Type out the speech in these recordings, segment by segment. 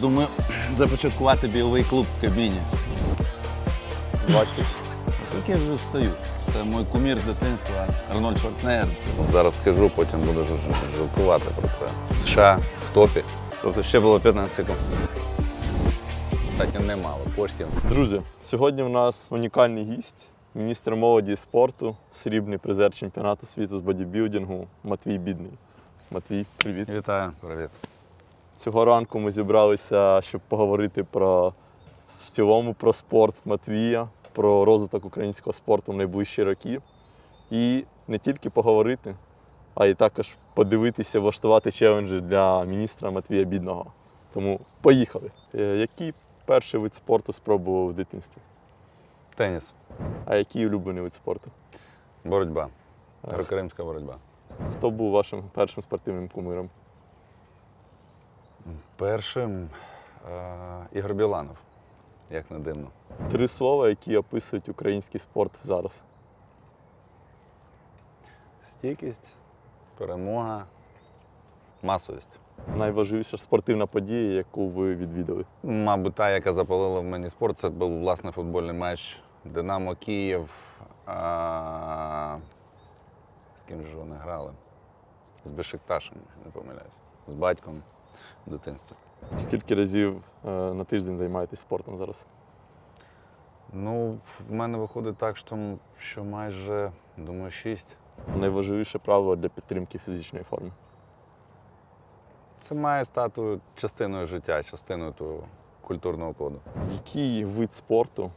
Думаю, започаткувати бойовий клуб в кабіні. 20. Скільки я вже стою? Це мій кумір з дитинства Арнольд Шварценеггер. Зараз скажу, потім буду жалкувати про це. США в топі. Тобто ще було 15 секунд. Кстати, немало коштів. Друзі, сьогодні в нас унікальний гість, міністр молоді і спорту, срібний призер чемпіонату світу з бодібілдингу Матвій Бідний. Матвій, привіт. Вітаю, привіт. Цього ранку ми зібралися, щоб поговорити про в цілому про спорт Матвія, про розвиток українського спорту в найближчі роки. І не тільки поговорити, а й також подивитися, влаштувати челенджі для міністра Матвія Бідного. Тому поїхали. Е, Який перший вид спорту спробував в дитинстві? Теніс, А який улюблений вид спорту? боротьба. Греко-римська боротьба. Хто був вашим першим спортивним кумиром? Першим е, Ігор Біланов, як не дивно. Три слова, які описують український спорт зараз. Стійкість, перемога, масовість. Найважливіша спортивна подія, яку ви відвідали. Мабуть, та, яка запалила в мені спорт, це був власне футбольний матч Динамо Київ. А... З ким же вони грали? З Бешикташем, не помиляюсь. З батьком дитинстві. Скільки разів е, на тиждень займаєтесь спортом зараз? Ну, в мене виходить так, що, що майже, думаю, шість. Найважливіше правило для підтримки фізичної форми. Це має стати частиною життя, частиною того культурного коду. Який вид спорту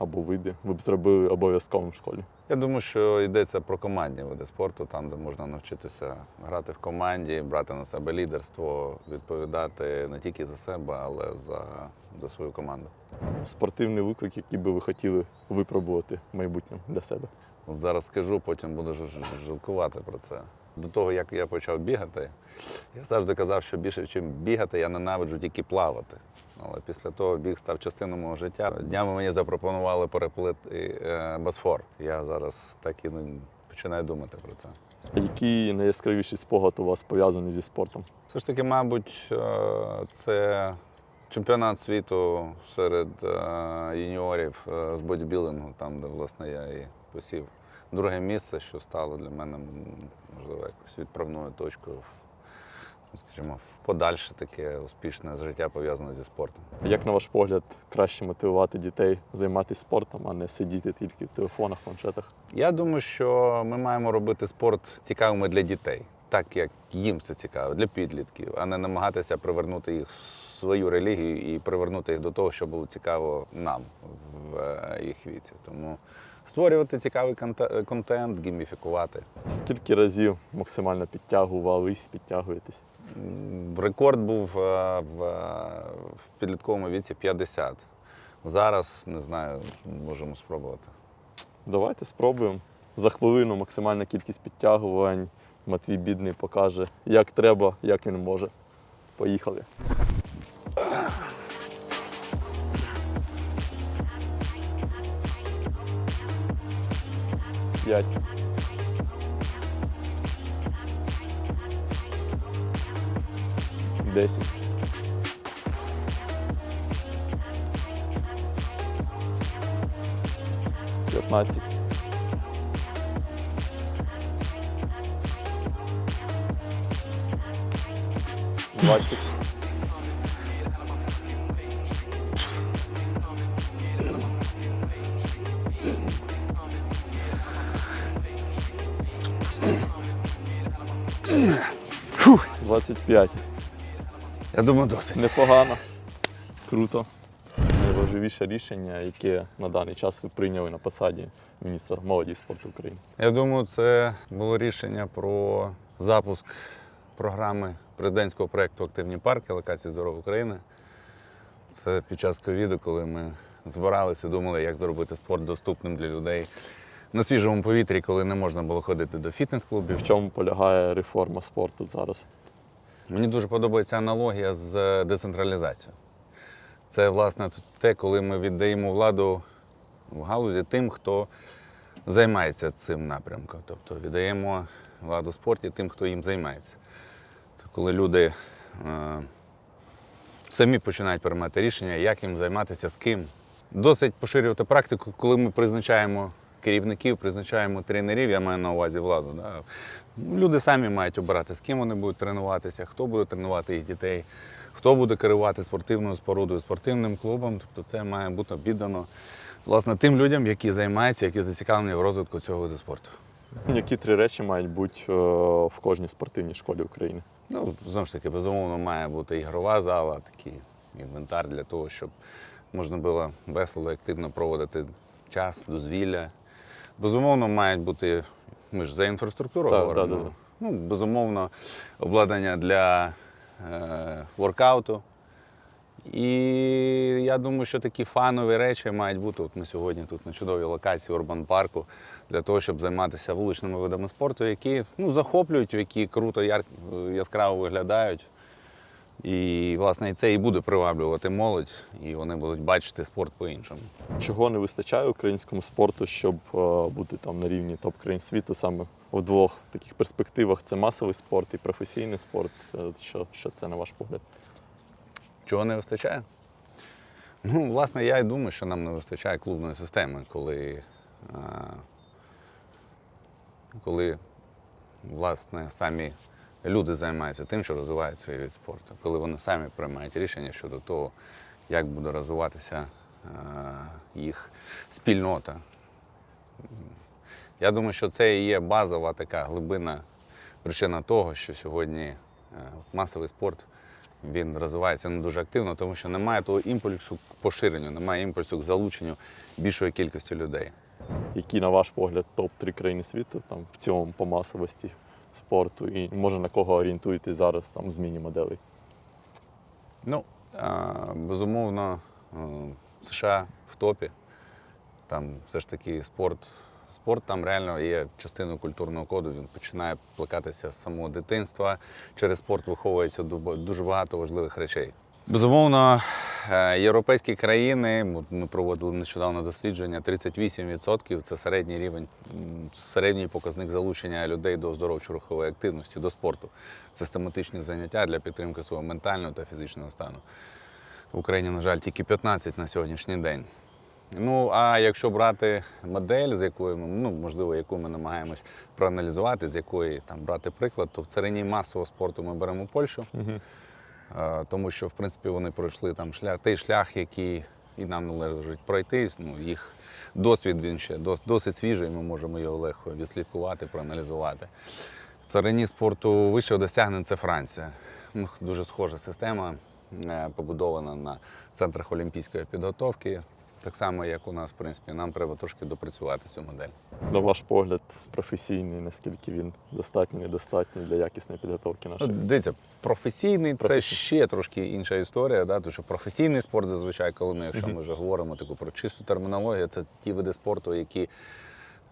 або види ви б зробили обов'язковим в школі? Я думаю, що йдеться про командні види спорту, там, де можна навчитися грати в команді, брати на себе лідерство, відповідати не тільки за себе, але за, за свою команду. Спортивний виклик, який би ви хотіли випробувати в майбутньому для себе. От зараз скажу, потім буду жалкувати про це. До того, як я почав бігати, я завжди казав, що більше, ніж бігати, я ненавиджу тільки плавати. Але після того біг став частиною мого життя. Днями мені запропонували переплити е, Босфор. Я зараз так і не починаю думати про це. Який найяскравіший спогад у вас пов'язаний зі спортом? Все ж таки, мабуть, е, це чемпіонат світу серед е, юніорів з бодібілингу, там, де власне я і посів друге місце, що стало для мене, можливо, якось відправною точкою в, ну, скажімо, в подальше таке успішне життя пов'язане зі спортом. Як, на ваш погляд, краще мотивувати дітей займатися спортом, а не сидіти тільки в телефонах, планшетах? Я думаю, що ми маємо робити спорт цікавими для дітей, так як їм це цікаво, для підлітків, а не намагатися привернути їх в свою релігію і привернути їх до того, що було цікаво нам в е, їх віці. Тому створювати цікавий контент, гейміфікувати. Скільки разів максимально підтягувались, підтягуєтесь? Рекорд був е, в, е, в підлітковому віці 50. Зараз не знаю, можемо спробувати. Давайте спробуємо. За хвилину максимальна кількість підтягувань. Матвій бідний покаже, як треба, як він може. Поїхали. П'ять. Десять. П'ятнадцять. Двадцять. Двадцять п'ять. Я думаю, досить. Непогано. Круто. Найважливіше рішення, яке на даний час ви прийняли на посаді міністра молоді і спорту України. Я думаю, це було рішення про запуск програми президентського проєкту Активні парки локації здоров'я України. Це під час ковіду, коли ми збиралися, думали, як зробити спорт доступним для людей на свіжому повітрі, коли не можна було ходити до фітнес-клубів. В чому полягає реформа спорту зараз? Мені дуже подобається аналогія з е, децентралізацією. Це, власне, те, коли ми віддаємо владу в галузі тим, хто займається цим напрямком. Тобто віддаємо владу спорті тим, хто їм займається. Це коли люди е, самі починають приймати рішення, як їм займатися, з ким. Досить поширювати практику, коли ми призначаємо керівників, призначаємо тренерів, я маю на увазі владу. Да. Люди самі мають обирати, з ким вони будуть тренуватися, хто буде тренувати їх дітей, хто буде керувати спортивною спорудою, спортивним клубом. Тобто це має бути віддано власне тим людям, які займаються, які зацікавлені в розвитку цього виду спорту. Які три речі мають бути е, в кожній спортивній школі України? Ну, знову ж таки, безумовно, має бути ігрова зала, такий інвентар для того, щоб можна було весело, і активно проводити час, дозвілля. Безумовно, мають бути, ми ж за інфраструктуру Так, говоримо. да, да. Ну, безумовно, обладнання для е, воркауту. І я думаю, що такі фанові речі мають бути. От ми сьогодні тут на чудовій локації Урбан парку для того, щоб займатися вуличними видами спорту, які ну, захоплюють, які круто, яр... яскраво виглядають. І, власне, і це і буде приваблювати молодь, і вони будуть бачити спорт по-іншому. Чого не вистачає українському спорту, щоб е, бути там на рівні топ країн світу саме в двох таких перспективах: це масовий спорт і професійний спорт. Е, Що, що це на ваш погляд? Чого не вистачає? Ну, власне, я і думаю, що нам не вистачає клубної системи, коли, а, коли власне, самі люди займаються тим, що розвивають свій від спорту, коли вони самі приймають рішення щодо того, як буде розвиватися а, їх спільнота. Я думаю, що це і є базова така глибина причина того, що сьогодні е, масовий спорт він розвивається не дуже активно, тому що немає того імпульсу к поширенню, немає імпульсу к залученню більшої кількості людей. Які, на ваш погляд, топ-3 країни світу там в цьому по масовості спорту, і може на кого орієнтуєтесь зараз там в зміні моделей? Ну, безумовно, е, США в топі. Там все ж таки спорт. Спорт там реально є частиною культурного коду. Він починає плекатися з самого дитинства. Через спорт виховується дуже багато важливих речей. Безумовно, е, європейські країни, ми проводили нещодавно дослідження, 38% це середній рівень, середній показник залучення людей до оздоровчо-рухової активності, до спорту, систематичні заняття для підтримки свого ментального та фізичного стану. В Україні, на жаль, тільки 15 на сьогоднішній день. Ну, а якщо брати модель, з якою ми, ну, можливо, яку ми намагаємось проаналізувати, з якої там брати приклад, то в царині масового спорту ми беремо Польщу, Е, тому що, в принципі, вони пройшли там шлях, той шлях, який і нам належить пройти. Ну, їх досвід він ще дос- досить свіжий, ми можемо його легко відслідкувати, проаналізувати. Царині спорту вищого досягнень це Франція. Дуже схожа система, е, побудована на центрах олімпійської підготовки. Так само, як у нас, в принципі, нам треба трошки допрацювати цю модель. На ваш погляд, професійний, наскільки він достатній, недостатній для якісної підготовки Ну, нашої? дивіться, професійний це ще трошки інша історія, да? тому що професійний спорт зазвичай, коли ми, якщо ми вже говоримо таку про чисту термінологію, це ті види спорту, які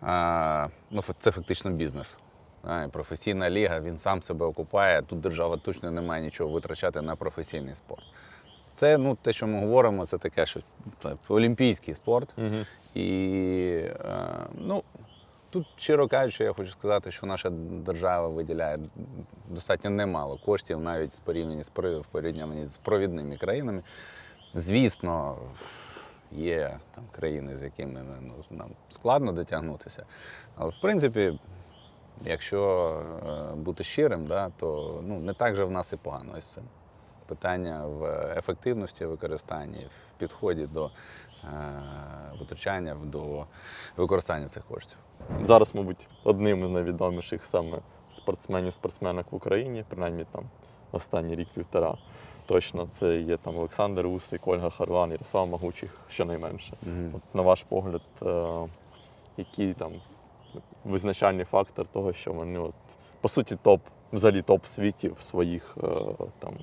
а, ну, це фактично бізнес. І професійна ліга, він сам себе окупає. Тут держава точно не має нічого витрачати на професійний спорт. Це ну, те, що ми говоримо, це таке, що так, олімпійський спорт. І е, ну, тут, щиро кажучи, я хочу сказати, що наша держава виділяє достатньо немало коштів, навіть з порівняння з в з провідними країнами. Звісно, є там країни, з якими ну, нам складно дотягнутися. Але в принципі, якщо е, бути щирим, да, то ну, не так же в нас і погано із цим. Питання в ефективності використання, в підході до е, витрачання, до використання цих коштів. Зараз, мабуть, одним із найвідоміших саме спортсменів, спортсменок в Україні, принаймні там останній рік-півтора. Точно це є там Олександр Усик, Ольга Харван, Ярослав Магучих, щонайменше. От, на ваш погляд, е, який там визначальний фактор того, що вони от, по суті топ, взагалі топ в світі в своїх е, там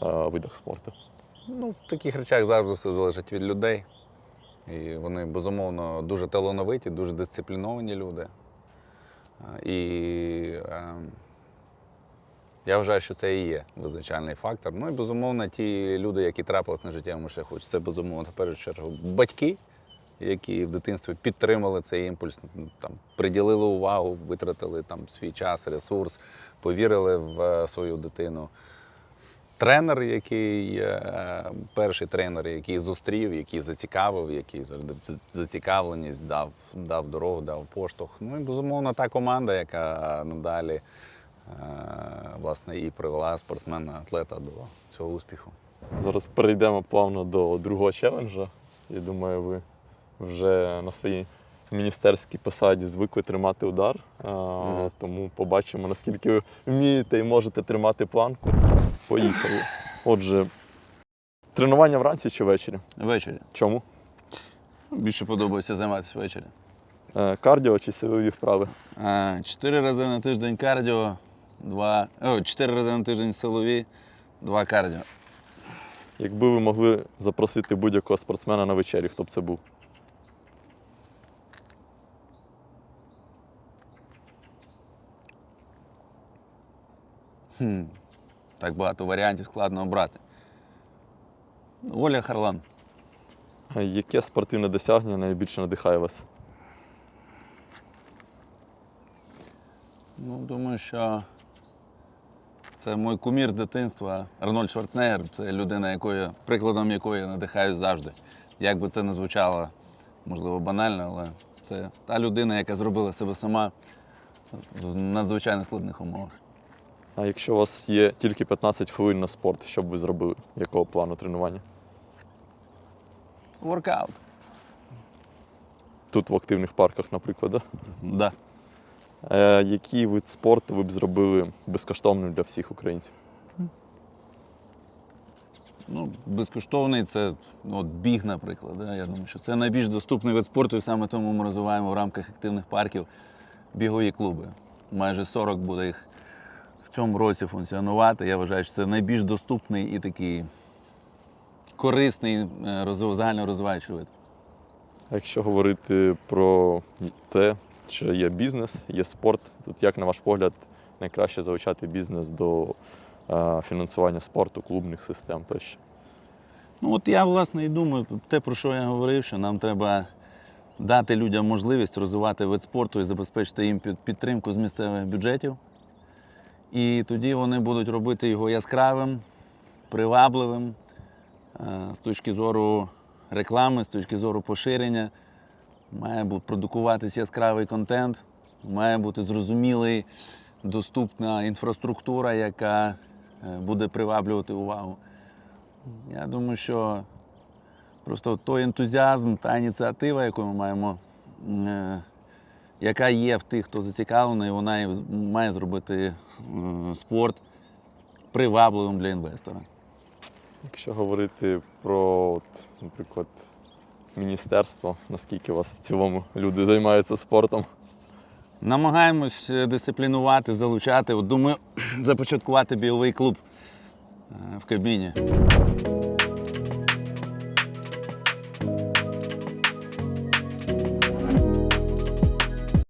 видах спорту. Ну, в таких речах завжди все залежить від людей. І вони, безумовно, дуже талановиті, дуже дисципліновані люди. І е, я вважаю, що це і є визначальний фактор. Ну і безумовно, ті люди, які трапились на життєвому шляху, це безумовно в першу чергу батьки, які в дитинстві підтримали цей імпульс, ну, там, приділили увагу, витратили там свій час, ресурс, повірили в е, свою дитину. Тренер, який е, перший тренер, який зустрів, який зацікавив, який зацікавленість, дав, дав дорогу, дав поштовх. Ну і безумовно та команда, яка надалі е, власне і привела спортсмена-атлета до цього успіху. Зараз перейдемо плавно до другого челенджа. Я думаю, ви вже на своїй міністерській посаді звикли тримати удар. А, Мгм. Тому побачимо, наскільки ви вмієте і можете тримати планку. Поїхали. Отже, тренування вранці чи ввечері? Ввечері. Чому? Більше подобається займатися ввечері. Е, Кардіо чи силові вправи? Е, Чотири рази на тиждень кардіо, два. О, чотири рази на тиждень силові, два кардіо. Якби ви могли запросити будь-якого спортсмена на вечерю, хто б це був? Хм. Так багато варіантів складно обрати. Оля Харлан. Яке спортивне досягнення найбільше надихає вас? Ну, думаю, що це мій кумір з дитинства Арнольд Шварценеггер. Це людина, якою, прикладом якої я надихаюсь завжди. Як би це не звучало, можливо, банально, але це та людина, яка зробила себе сама в надзвичайно складних умовах. А якщо у вас є тільки 15 хвилин на спорт, що б ви зробили? Якого плану тренування? Воркаут. Тут в активних парках, наприклад. Да? Да. Е, який вид спорту ви б зробили безкоштовним для всіх українців? Ну, безкоштовний це ну, от біг, наприклад. Да? Я думаю, що це найбільш доступний вид спорту, і саме тому ми розвиваємо в рамках активних парків бігові клуби. Майже 40 буде їх цьому році функціонувати. Я вважаю, що це найбільш доступний і такий корисний е, розвив- загальнорозвиваючий вид. А якщо говорити про те, що є бізнес, є спорт, тут як, на ваш погляд, найкраще залучати бізнес до е, фінансування спорту, клубних систем тощо? Ну, от я, власне, і думаю, те, про що я говорив, що нам треба дати людям можливість розвивати вид спорту і забезпечити їм під- підтримку з місцевих бюджетів. І тоді вони будуть робити його яскравим, привабливим е, з точки зору реклами, з точки зору поширення. Має бути продукуватись яскравий контент, має бути зрозумілий, доступна інфраструктура, яка е, буде приваблювати увагу. Я думаю, що просто той ентузіазм, та ініціатива, яку ми маємо, е, яка є в тих, хто зацікавлений, вона має зробити спорт привабливим для інвестора. Якщо говорити про, от, наприклад, міністерство, наскільки у вас в цілому люди займаються спортом? Намагаємось е, дисциплінувати, залучати. От, думаю, започаткувати бойовий клуб е, в Кабміні.